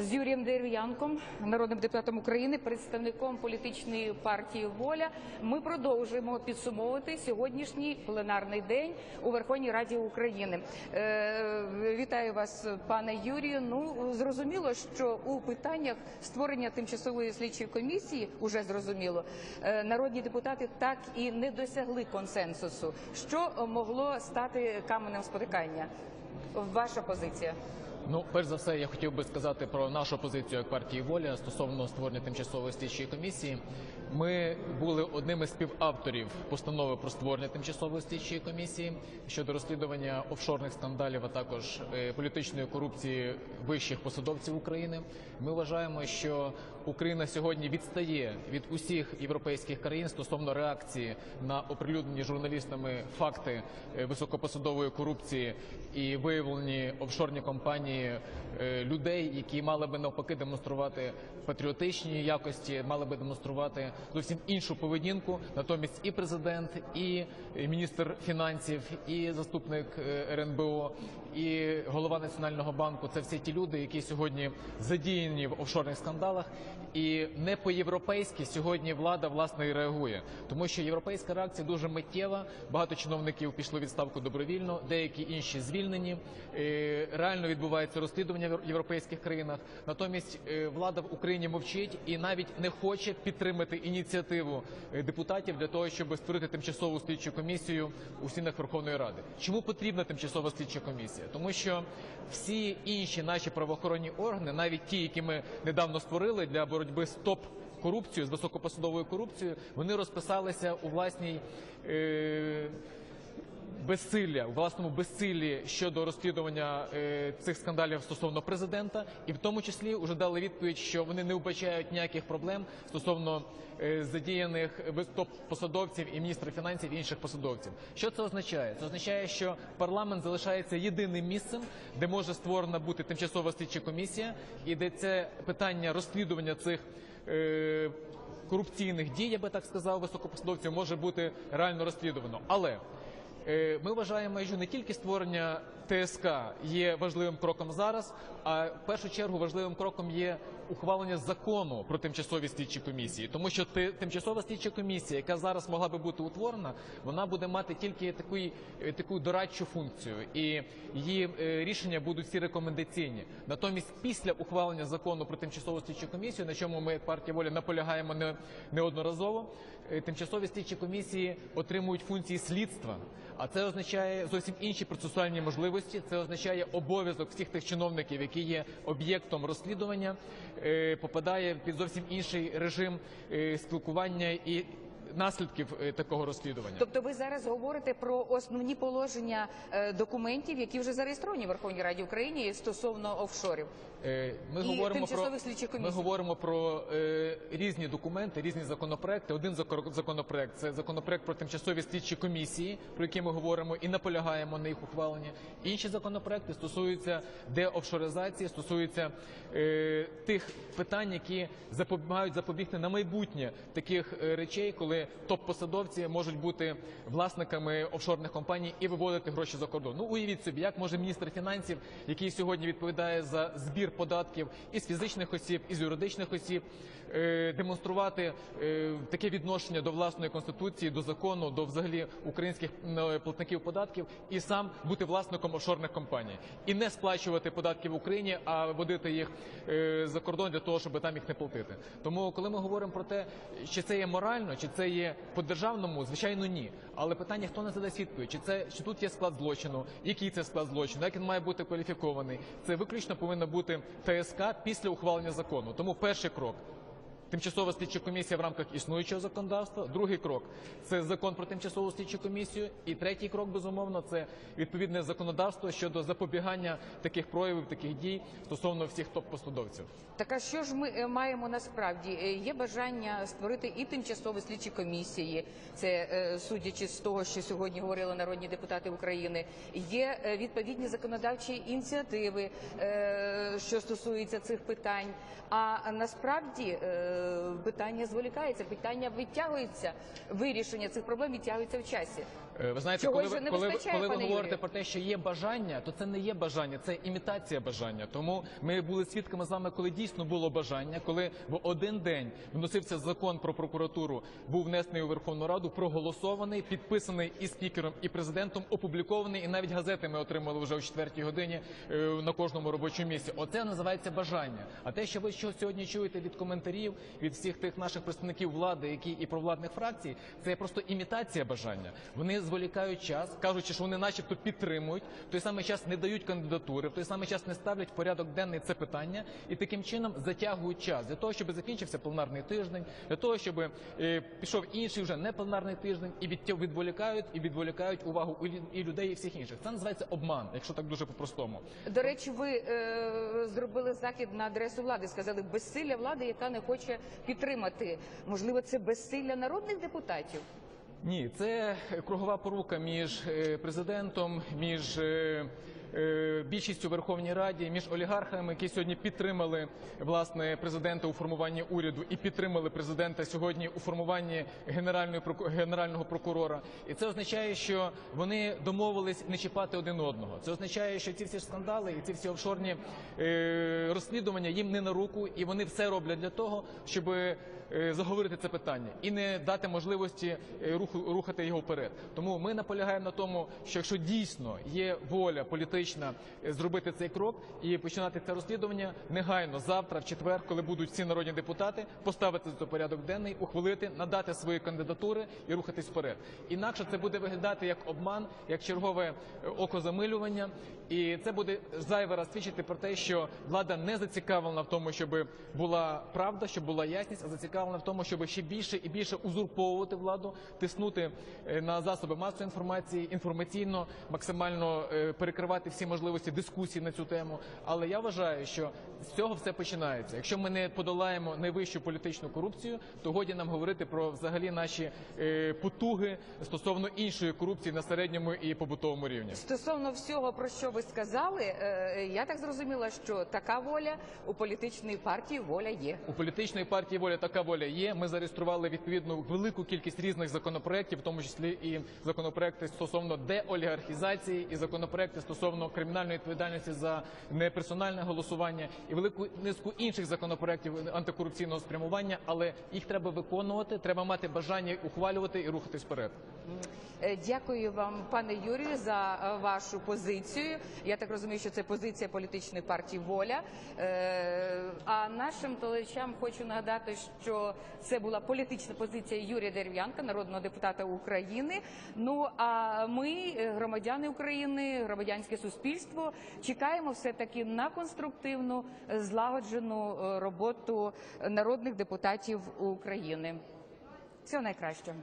З Юрієм Дерев'янком, народним депутатом України, представником політичної партії Воля, ми продовжуємо підсумовувати сьогоднішній пленарний день у Верховній Раді України. Е, вітаю вас, пане Юрію. Ну зрозуміло, що у питаннях створення тимчасової слідчої комісії уже зрозуміло. е, народні депутати так і не досягли консенсусу. Що могло стати каменем спотикання? Ваша позиція? Ну, перш за все, я хотів би сказати про нашу позицію як партії воля стосовно створення тимчасової слідчої комісії. Ми були одним із співавторів постанови про створення тимчасової слідчої комісії щодо розслідування офшорних скандалів, а також е, політичної корупції вищих посадовців України. Ми вважаємо, що Україна сьогодні відстає від усіх європейських країн стосовно реакції на оприлюднені журналістами факти е, високопосадової корупції і виявлені офшорні компанії е, людей, які мали би навпаки демонструвати патріотичні якості, мали би демонструвати зовсім іншу поведінку. Натомість і президент, і міністр фінансів, і заступник е, РНБО, і голова національного банку це всі ті люди, які сьогодні задіяні в офшорних скандалах. І не по-європейськи сьогодні влада власне і реагує, тому що європейська реакція дуже миттєва. Багато чиновників пішли відставку добровільно, деякі інші звільнені. Е, Реально відбувається розслідування в європейських країнах. Натомість е, влада в Україні мовчить і навіть не хоче підтримати ініціативу е, депутатів для того, щоб створити тимчасову слідчу комісію у стінах Верховної Ради. Чому потрібна тимчасова слідча комісія? Тому що всі інші наші правоохоронні органи, навіть ті, які ми недавно створили для боротьби з топ корупцією, з високопосадовою корупцією, вони розписалися у власній. Е- безсилля, власному безсиллі щодо розслідування е, цих скандалів стосовно президента, і в тому числі вже дали відповідь, що вони не вбачають ніяких проблем стосовно е, задіяних топ-посадовців і міністра фінансів і інших посадовців. Що це означає? Це означає, що парламент залишається єдиним місцем, де може створена бути тимчасова слідча комісія, і де це питання розслідування цих. Е, Корупційних дій, я би так сказав, високопосадовців може бути реально розслідувано, але Ми вважаємо, що не тільки створення ТСК є важливим кроком зараз, а в першу чергу важливим кроком є ухвалення закону про тимчасові слідчі комісії, тому що ти- тимчасова слідча комісія, яка зараз могла би бути утворена, вона буде мати тільки таку, е, дорадчу функцію, і її е, рішення будуть всі рекомендаційні. Натомість, після ухвалення закону про тимчасову слідчу комісію, на чому ми партія воля наполягаємо не, неодноразово, е, тимчасові слідчі комісії отримують функції слідства. А це означає зовсім інші процесуальні можливості. Це означає обов'язок всіх тих чиновників, які є об'єктом розслідування, попадає під зовсім інший режим е, спілкування і наслідків е, такого розслідування. Тобто ви зараз говорите про основні положення е, документів, які вже зареєстровані в Верховній Раді України стосовно офшорів. Е, Ми І говоримо про слідчих ми говоримо про е, різні документи, різні законопроекти. Один законопроект це законопроект про тимчасові слідчі комісії, про які ми говоримо і наполягаємо на їх ухваленні. Інші законопроекти стосуються деофшоризації, стосуються е, тих питань, які запобігають запобігти на майбутнє таких речей, коли топ-посадовці можуть бути власниками офшорних компаній і виводити гроші за кордон. Ну уявіть собі, як може міністр фінансів, який сьогодні відповідає за збір податків із фізичних осіб, із юридичних осіб, е, демонструвати е, таке відношення до власної конституції, до закону, до взагалі українських платників податків, і сам бути власником офшорних компаній і не сплачувати податки в Україні, а водити їх е, за кордон для того, щоб там їх не платити. Тому, коли ми говоримо про те, чи це є морально, чи це по державному, звичайно, ні. Але питання, хто не задасть відповідь, чи це чи тут є склад злочину, який це склад злочину, як він має бути кваліфікований. Це виключно повинна бути ТСК після ухвалення закону. Тому перший крок. Тимчасова слідча комісія в рамках існуючого законодавства. Другий крок це закон про тимчасову слідчу комісію. І третій крок, безумовно, це відповідне законодавство щодо запобігання таких проявів, таких дій стосовно всіх топ-посадовців. Так а що ж ми е, маємо насправді? Е, Є бажання створити і тимчасові слідчі комісії. Це е, судячи з того, що сьогодні говорили народні депутати України. Є відповідні законодавчі ініціативи, що стосуються цих питань. А насправді питання зволікається, питання витягується, вирішення цих проблем відтягується в часі. Е, Ви знаєте, Чогось коли ви, коли, ви- вистачає, коли ви говорите Юрію? про те, що є бажання, то це не є бажання, це імітація бажання. Тому ми були свідками з вами, коли дійсно було бажання, коли в один день вносився закон про прокуратуру, був внесений у Верховну Раду, проголосований, підписаний і спікером, і президентом, опублікований, і навіть газети ми отримали вже о четвертій годині е, на кожному робочому місці. Оце називається бажання. А те, що ви що сьогодні чуєте від коментарів, від всіх тих наших представників влади, які і провладних фракцій, це просто імітація бажання. Вони зволікають час, кажучи, що вони, начебто, підтримують, в той самий час не дають кандидатури, в той самий час не ставлять в порядок денний це питання і таким чином затягують час для того, щоб закінчився пленарний тиждень, для того, щоб е, пішов інший вже не пленарний тиждень, і від відволікають і відволікають увагу і людей, і всіх інших. Це називається обман, якщо так дуже по-простому. До речі, ви е, зробили захід на адресу влади. Сказали безсилля влади, яка не хоче підтримати. Можливо, це безсилля народних депутатів. Ні, це кругова порука між е, президентом, між е, більшістю у Верховній Раді, між олігархами, які сьогодні підтримали власне президента у формуванні уряду і підтримали президента сьогодні у формуванні генеральної генерального прокурора. І це означає, що вони домовились не чіпати один одного. Це означає, що ці всі скандали і ці всі офшорні е, розслідування їм не на руку, і вони все роблять для того, щоб е, заговорити це питання і не дати можливості е, рухати його вперед. Тому ми наполягаємо на тому, що якщо дійсно є воля політична е, зробити цей крок і починати це розслідування, негайно завтра, в четвер, коли будуть всі народні депутати, поставити в порядок денний, ухвалити, надати свої кандидатури і рухатись вперед. Інакше це буде виглядати як обман, як чергове е, окозамилювання, і це буде зайвий раз свідчити про те, що влада не зацікавлена в тому, щоб була правда, щоб була ясність, а зацікавлена в тому, щоб ще більше і більше узурповувати владу, тиснути е, на засоби масової інформації, інформаційно максимально перекривати всі можливості дискусії на цю тему. Але я вважаю, що з цього все починається. Якщо ми не подолаємо найвищу політичну корупцію, то годі нам говорити про взагалі наші е, потуги стосовно іншої корупції на середньому і побутовому рівні. Стосовно всього, про що ви сказали, е, я так зрозуміла, що така воля у політичної партії воля є. У політичної партії воля така воля є. Ми зареєстрували відповідну велику кількість різних законопроєктів, в тому числі і законопроекти стосовно деолігархізації, і законопроекти стосовно кримінальної відповідальності за неперсональне голосування, і велику низку інших законопроєктів антикорупційного спрямування. Але їх треба виконувати, треба мати бажання ухвалювати і рухатись вперед. Е, Дякую вам, пане Юрію, за е, вашу позицію. Я так розумію, що це позиція політичної партії Воля. Е, А нашим телечам хочу нагадати, що це була політична позиція Юрія Дерев'янка, народного депутата України. Ну а ми, громадяни України, громадянське суспільство, чекаємо все таки на конструктивну, злагоджену роботу народних депутатів України. Всього найкращого.